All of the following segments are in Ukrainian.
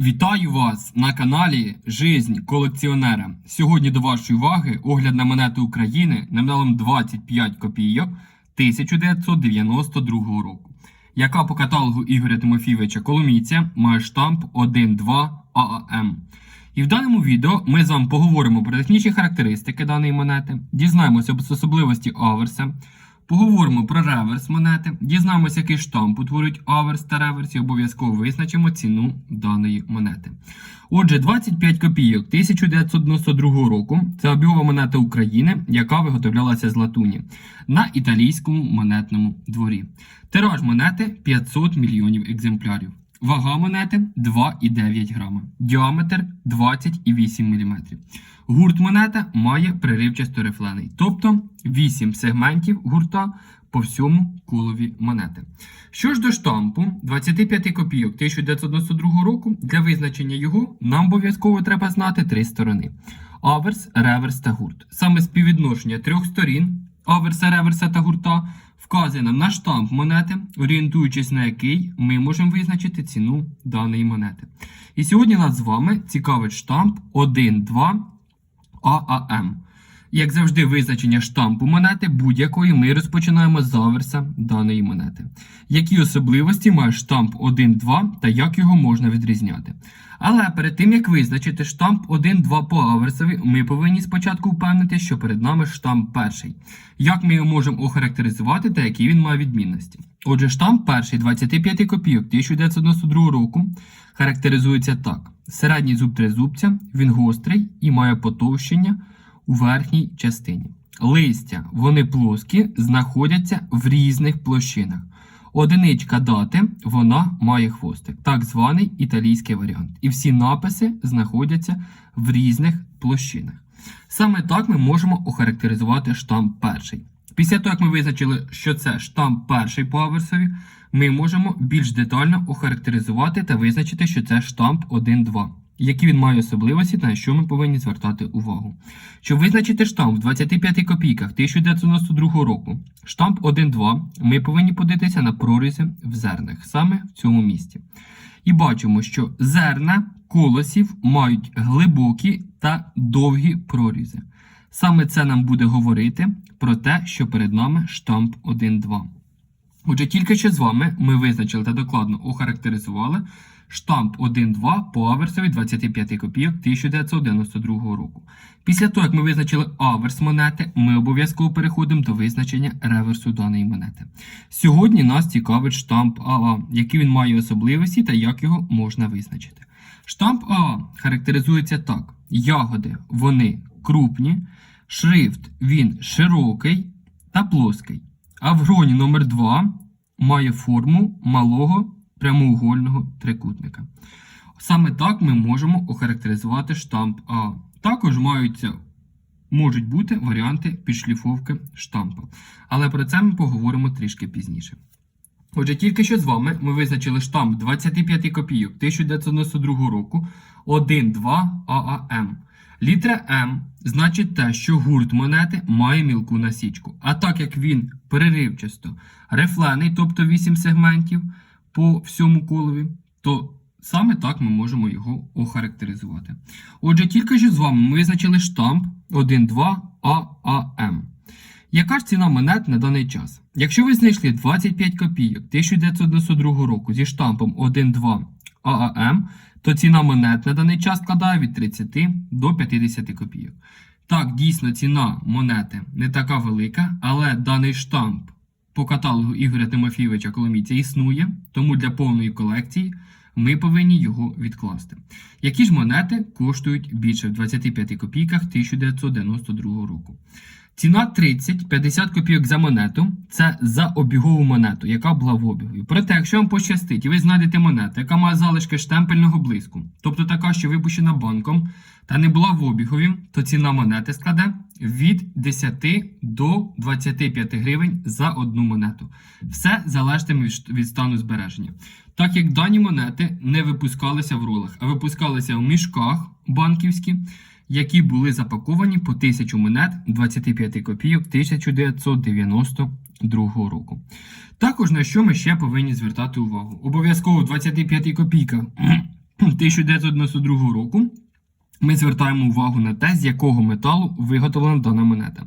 Вітаю вас на каналі Жизнь колекціонера. Сьогодні до вашої уваги огляд на монети України номіналом 25 копійок 1992 року, яка по каталогу Ігоря Тимофійовича Коломійця має штамп 1.2 ААМ. І в даному відео ми з вами поговоримо про технічні характеристики даної монети, дізнаємося про особливості аверса, Поговоримо про реверс монети, дізнаємося, який штамп утворюють аверс та реверс і обов'язково визначимо ціну даної монети. Отже, 25 копійок 1992 року це обігова монета України, яка виготовлялася з латуні на італійському монетному дворі. Тираж монети 500 мільйонів екземплярів. Вага монети 2,9 грама. Діаметр 20,8 мм. Гурт монета має приривчасто рифлений, тобто 8 сегментів гурта по всьому колові монети. Що ж до штампу 25 копійок 1992 року, для визначення його нам обов'язково треба знати три сторони: аверс, реверс та гурт. Саме співвідношення трьох сторін аверса, реверса та гурта вказує нам на штамп монети, орієнтуючись на який ми можемо визначити ціну даної монети. І сьогодні нас з вами цікавить штамп 1.2 ААМ. Як завжди, визначення штампу монети будь-якої ми розпочинаємо з аверса даної монети. Які особливості має штамп 1.2 та як його можна відрізняти. Але перед тим як визначити штамп 1.2 по аверсові, ми повинні спочатку впевнити, що перед нами штамп перший. Як ми його можемо охарактеризувати та які він має відмінності. Отже, штамп перший 25 копійок 1992 року характеризується так: середній зуб тризубця, він гострий і має потовщення у верхній частині. Листя, вони плоскі, знаходяться в різних площинах. Одиничка дати, вона має хвостик, так званий італійський варіант. І всі написи знаходяться в різних площинах. Саме так ми можемо охарактеризувати штамп перший. Після того, як ми визначили, що це штамп перший по аверсові, ми можемо більш детально охарактеризувати та визначити, що це штамп 1-2 які він має особливості та на що ми повинні звертати увагу. Щоб визначити штамп в 25 копійках 1992 року, штамп 1.2, ми повинні подивитися на прорізи в зернах, саме в цьому місці. І бачимо, що зерна колосів мають глибокі та довгі прорізи. Саме це нам буде говорити про те, що перед нами штамп 1.2. Отже, тільки що з вами ми визначили та докладно охарактеризували штамп 1.2 по аверсові 25 копійок 1992 року. Після того, як ми визначили аверс монети, ми обов'язково переходимо до визначення реверсу даної монети. Сьогодні нас цікавить штамп АА, які він має особливості та як його можна визначити. Штамп АА характеризується так: ягоди вони крупні, шрифт він широкий та плоский. А в гроні номер 2 має форму малого прямоугольного трикутника. Саме так ми можемо охарактеризувати штамп А. Також маються, можуть бути варіанти підшліфовки штампа. Але про це ми поговоримо трішки пізніше. Отже, тільки що з вами ми визначили штамп 25 копійок 1992 року 1,2 ААМ. Літера М значить те, що гурт монети має мілку насічку. А так як він переривчасто рифлений, тобто 8 сегментів по всьому колові, то саме так ми можемо його охарактеризувати. Отже, тільки що з вами ми визначили штамп 1,2 ААМ. Яка ж ціна монет на даний час? Якщо ви знайшли 25 копійок 1992 року зі штампом 1,2 ААМ, то ціна монет на даний час складає від 30 до 50 копійок. Так, дійсно, ціна монети не така велика, але даний штамп по каталогу Ігоря Тимофійовича Коломійця існує, тому для повної колекції ми повинні його відкласти. Які ж монети коштують більше в 25 копійках 1992 року? Ціна 30-50 копійок за монету це за обігову монету, яка була в обігові. Проте, якщо вам пощастить і ви знайдете монету, яка має залишки штемпельного блиску, тобто така, що випущена банком та не була в обігові, то ціна монети складе від 10 до 25 гривень за одну монету. Все залежатиме від стану збереження. Так як дані монети не випускалися в ролах, а випускалися в мішках банківські які були запаковані по 1000 монет 25 копійок 1992 року. Також на що ми ще повинні звертати увагу? Обов'язково 25 копійках 1992 року ми звертаємо увагу на те, з якого металу виготовлена дана монета.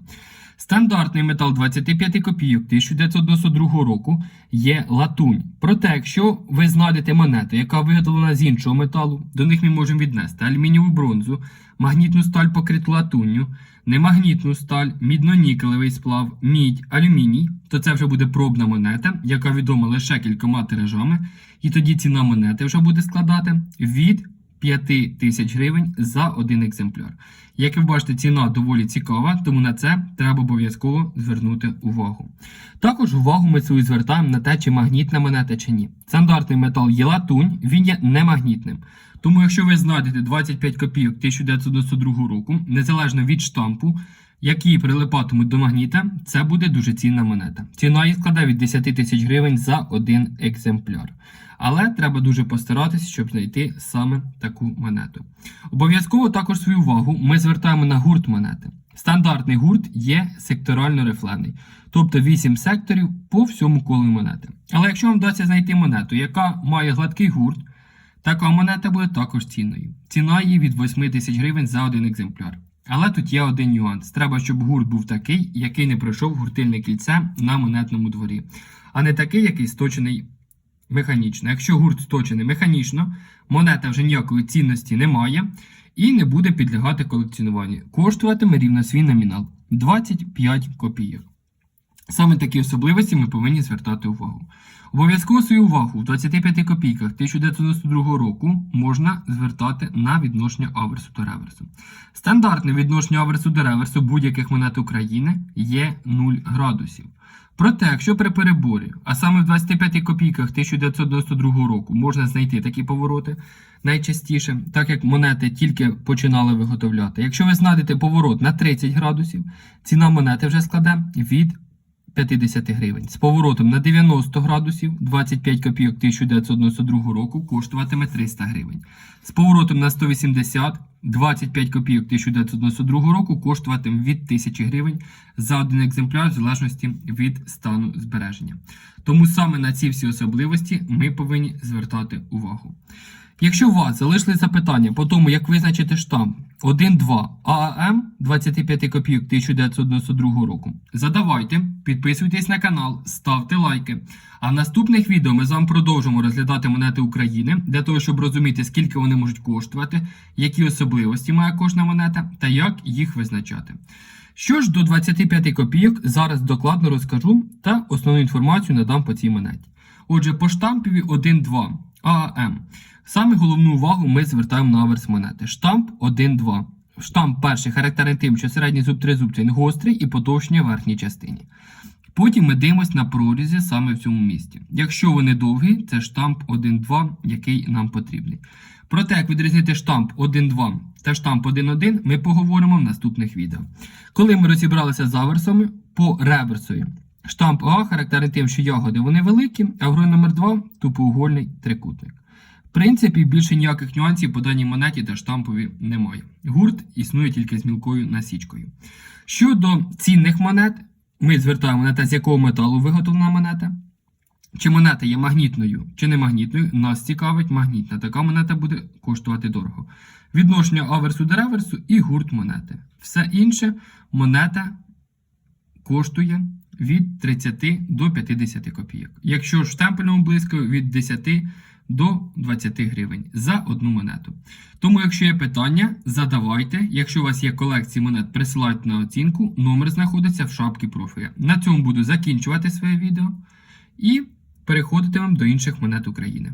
Стандартний метал 25 копійок 1992 року є латунь. Проте, якщо ви знайдете монету, яка виготовлена з іншого металу, до них ми можемо віднести алюмінієву бронзу, магнітну сталь покриту латунню, немагнітну сталь, мідно-нікелевий сплав, мідь, алюміній, то це вже буде пробна монета, яка відома лише кількома тиражами, і тоді ціна монети вже буде складати від 5 тисяч гривень за один екземпляр. Як ви бачите, ціна доволі цікава, тому на це треба обов'язково звернути увагу. Також увагу ми свою звертаємо на те, чи магнітна монета чи ні. Стандартний метал є латунь, він є немагнітним. Тому, якщо ви знайдете 25 копійок 1992 року, незалежно від штампу, які прилипатимуть до магніта, це буде дуже цінна монета. Ціна її складає від 10 тисяч гривень за один екземпляр. Але треба дуже постаратися, щоб знайти саме таку монету. Обов'язково також свою увагу ми звертаємо на гурт монети. Стандартний гурт є секторально рифлений, тобто 8 секторів по всьому колу монети. Але якщо вам вдасться знайти монету, яка має гладкий гурт, така монета буде також цінною. Ціна її від 8 тисяч гривень за один екземпляр. Але тут є один нюанс. Треба, щоб гурт був такий, який не пройшов гуртильне кільце на монетному дворі, а не такий, який сточений механічно. Якщо гурт сточений механічно, монета вже ніякої цінності не має і не буде підлягати колекціонуванню. Коштуватиме рівно свій номінал 25 копійок. Саме такі особливості ми повинні звертати увагу. Обов'язково свою увагу в 25 копійках 1992 року можна звертати на відношення аверсу до реверсу. Стандартне відношення аверсу до реверсу будь-яких монет України є 0 градусів. Проте, якщо при переборі, а саме в 25 копійках 1992 року можна знайти такі повороти найчастіше, так як монети тільки починали виготовляти. Якщо ви знайдете поворот на 30 градусів, ціна монети вже складе від 50 гривень. З поворотом на 90 градусів 25 копійок 1992 року коштуватиме 300 гривень. З поворотом на 180 25 копійок 1992 року коштуватиме від 1000 гривень за один екземпляр в залежності від стану збереження. Тому саме на ці всі особливості ми повинні звертати увагу. Якщо у вас залишили запитання по тому, як визначити штамп 1.2 ААМ 25 копійок 1992 року, задавайте, підписуйтесь на канал, ставте лайки. А в наступних відео ми з вами продовжимо розглядати монети України для того, щоб розуміти, скільки вони можуть коштувати, які особливості має кожна монета та як їх визначати. Що ж до 25 копійок, зараз докладно розкажу та основну інформацію надам по цій монеті. Отже, по штампові 1.2 ААМ. Саме головну увагу ми звертаємо на аверс монети. Штамп 1-2. Штамп перший характерний тим, що середній зуб тризубця він гострий і потовщення верхній частині. Потім ми дивимося на прорізі саме в цьому місці. Якщо вони довгі, це штамп 1-2, який нам потрібний. Про те, як відрізнити штамп 1-2 та штамп 1-1, ми поговоримо в наступних відео. Коли ми розібралися з аверсами по реверсові. Штамп А характерний тим, що ягоди вони великі, а грой номер 2 тупоугольний трикутник. Принципі, більше ніяких нюансів по даній монеті та штампові немає. Гурт існує тільки з мілкою насічкою. Щодо цінних монет, ми звертаємо на те, з якого металу виготовлена монета. Чи монета є магнітною, чи не магнітною, нас цікавить магнітна. Така монета буде коштувати дорого. Відношення аверсу до реверсу і гурт монети. Все інше монета коштує від 30 до 50 копійок. Якщо ж в штемпельному близько від 10 до 20 гривень за одну монету. Тому, якщо є питання, задавайте. Якщо у вас є колекції монет, присилайте на оцінку. Номер знаходиться в шапці профіля. На цьому буду закінчувати своє відео і переходитимемо до інших монет України.